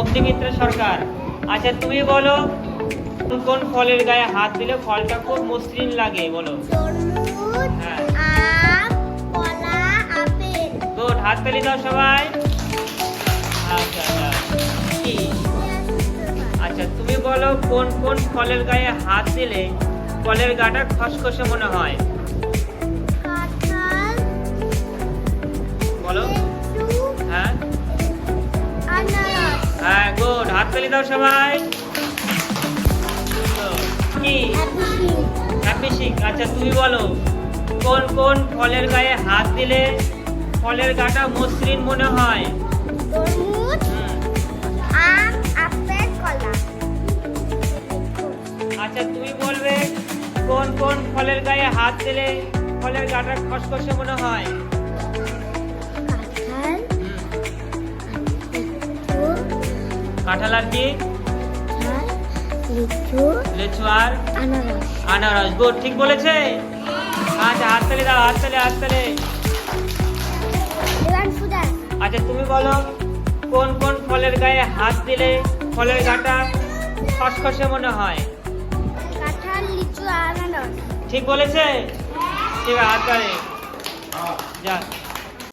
অগ্নিমিত্র সরকার। আচ্ছা তুমি বলো কোন কোন ফলের গায়ে হাত দিলে ফলটা খুব মসৃণ লাগে বলো। হ্যাঁ। গুড হাত তালি দাও সবাই। আচ্ছা আচ্ছা। আচ্ছা তুমি বলো কোন কোন ফলের গায়ে হাত দিলে ফলের গাটা খসখসে মনে হয়? গুড হাত তালি দাও সবাই. কি? হ্যাপি সিং আচ্ছা তুমি বলো কোন কোন ফলের গায়ে হাত দিলে ফলের গাটা মসৃণ মনে হয়? আচ্ছা তুমি বলবে কোন কোন ফলের গায়ে হাত দিলে ফলের গাটা খসখসে মনে হয়? কাঁঠাল আর কি লিচু আর আনারস। গুড ঠিক বলেছে? আচ্ছা হাত তালে দাও হাত তালে হাত তালে। আচ্ছা তুমি বলো কোন কোন ফলের গায়ে হাত দিলে ফলের গাটা খসখসে মনে হয়? ঠিক বলেছে? ঠিক আছে হাত ধরে যা।